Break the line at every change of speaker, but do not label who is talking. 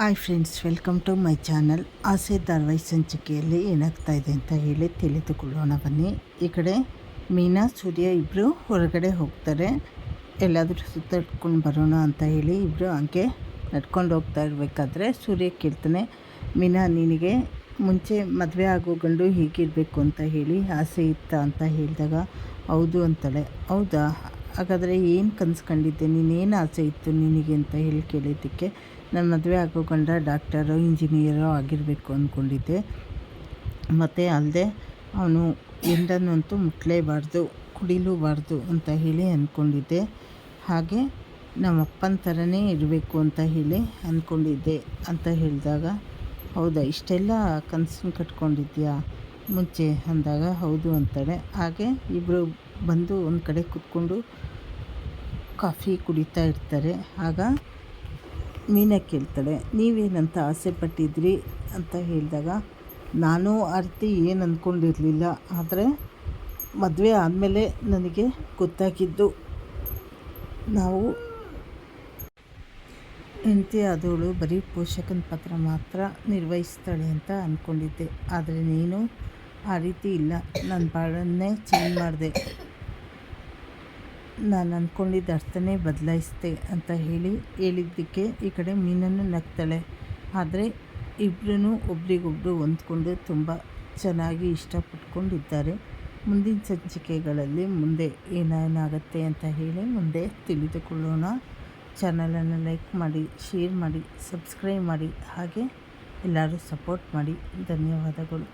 Hi friends, welcome to my channel. Aase ಧಾರಾವಾಹಿ ಸಂಚಿಕೆಯಲ್ಲಿ ಏನಾಗ್ತಾ ಇದೆ ಅಂತ ಹೇಳಿ ತಿಳಿದುಕೊಳ್ಳೋಣ ಬನ್ನಿ. ಈ ಕಡೆ ಮೀನಾ, ಸೂರ್ಯ ಇಬ್ಬರು ಹೊರಗಡೆ ಹೋಗ್ತಾರೆ. ಎಲ್ಲಾದರೂ ಸುತ್ತಾಡ್ಕೊಂಡು ಬರೋಣ ಅಂತ ಹೇಳಿ ಇಬ್ಬರು ಹಂಗೆ ನಡ್ಕೊಂಡು ಹೋಗ್ತಾ ಇರಬೇಕಾದ್ರೆ ಸೂರ್ಯ ಕೇಳ್ತಾನೆ, ಮೀನಾ, ನಿನಗೆ ಮುಂಚೆ ಮದುವೆ ಆಗೋ ಗಂಡು ಹೀಗಿರಬೇಕು ಅಂತ ಹೇಳಿ ಆಸೆ ಇತ್ತ? ಅಂತ ಹೇಳಿದಾಗ, ಹೌದು ಅಂತಾಳೆ. ಹೌದಾ? ಹಾಗಾದರೆ ಏನು ಕನಸು ಕಂಡಿದ್ದೆ? ನೀನೇನು ಆಸೆ ಇತ್ತು ನಿನಗೆ ಅಂತ ಹೇಳಿ ಕೇಳಿದ್ದಕ್ಕೆ? ನನ್ನ ಮದುವೆ ಆಗೋ ಗಂಡ ಡಾಕ್ಟರು ಇಂಜಿನಿಯರು ಆಗಿರಬೇಕು ಅಂದ್ಕೊಂಡಿದ್ದೆ ಮತ್ತು ಅಲ್ಲದೆ ಅವನು ಎಂಡನ್ನಂತೂ ಮುಟ್ಲೇಬಾರ್ದು, ಕುಡಿಲೂಬಾರ್ದು ಅಂತ ಹೇಳಿ ಅಂದ್ಕೊಂಡಿದ್ದೆ ಹಾಗೆ ನಮ್ಮಪ್ಪನ ಥರನೇ ಇರಬೇಕು ಅಂತ ಹೇಳಿ ಅಂದ್ಕೊಂಡಿದ್ದೆ ಅಂತ ಹೇಳಿದಾಗ, ಹೌದಾ, ಇಷ್ಟೆಲ್ಲ ಕನಸು ಕಟ್ಕೊಂಡಿದ್ಯಾ? ಮುಂಚೆ ಅಂದಾಗ ಹೌದು ಅಂತಾಳೆ. ಹಾಗೆ ಇಬ್ಬರು ಬಂದು ಒಂದು ಕಡೆ ಕೂತ್ಕೊಂಡು ಕಾಫಿ ಕುಡಿತಾ ಇರ್ತಾರೆ. ಆಗ ಮೀನ ಕೇಳ್ತಾಳೆ, ನೀವೇನಂತ ಆಸೆ ಪಟ್ಟಿದ್ರಿ? ಅಂತ ಹೇಳಿದಾಗ, ನಾನು ಅರ್ತಿ ಏನು ಅಂದ್ಕೊಂಡಿರಲಿಲ್ಲ ಆದರೆ ಮದುವೆ ಆದಮೇಲೆ ನನಗೆ ಗೊತ್ತಾಗಿದ್ದು, ನಾವು ಹೆಂಡತಿ ಆದವಳು ಬರೀ ಪೋಷಕನ ಪಾತ್ರ ಮಾತ್ರ ನಿರ್ವಹಿಸ್ತಾಳೆ ಅಂತ ಅಂದ್ಕೊಂಡಿದ್ದೆ ಆದರೆ ನೀನು ಆ ರೀತಿ ಇಲ್ಲ. ನನ್ನ ಬಾಳನ್ನೇ ಚೇಂಜ್ ಮಾಡಿದೆ. ನಾನು ಅಂದ್ಕೊಂಡಿದ್ದ ಅರ್ಥನೇ ಬದಲಾಯಿಸಿದೆ ಅಂತ ಹೇಳಿ ಹೇಳಿದ್ದಕ್ಕೆ ಈ ಕಡೆ ಮೀನನ್ನು ನಗ್ತಾಳೆ. ಆದರೆ ಇಬ್ಬರೂ ಒಬ್ರಿಗೊಬ್ಬರು ಹೊಂದ್ಕೊಂಡು ತುಂಬ ಚೆನ್ನಾಗಿ ಇಷ್ಟಪಟ್ಕೊಂಡಿದ್ದಾರೆ. ಮುಂದಿನ ಸಂಚಿಕೆಗಳಲ್ಲಿ ಮುಂದೆ ಏನೇನಾಗುತ್ತೆ ಅಂತ ಹೇಳಿ ಮುಂದೆ ತಿಳಿದುಕೊಳ್ಳೋಣ. ಚಾನಲನ್ನು ಲೈಕ್ ಮಾಡಿ, ಶೇರ್ ಮಾಡಿ, ಸಬ್ಸ್ಕ್ರೈಬ್ ಮಾಡಿ, ಹಾಗೆ ಎಲ್ಲರೂ ಸಪೋರ್ಟ್ ಮಾಡಿ. ಧನ್ಯವಾದಗಳು.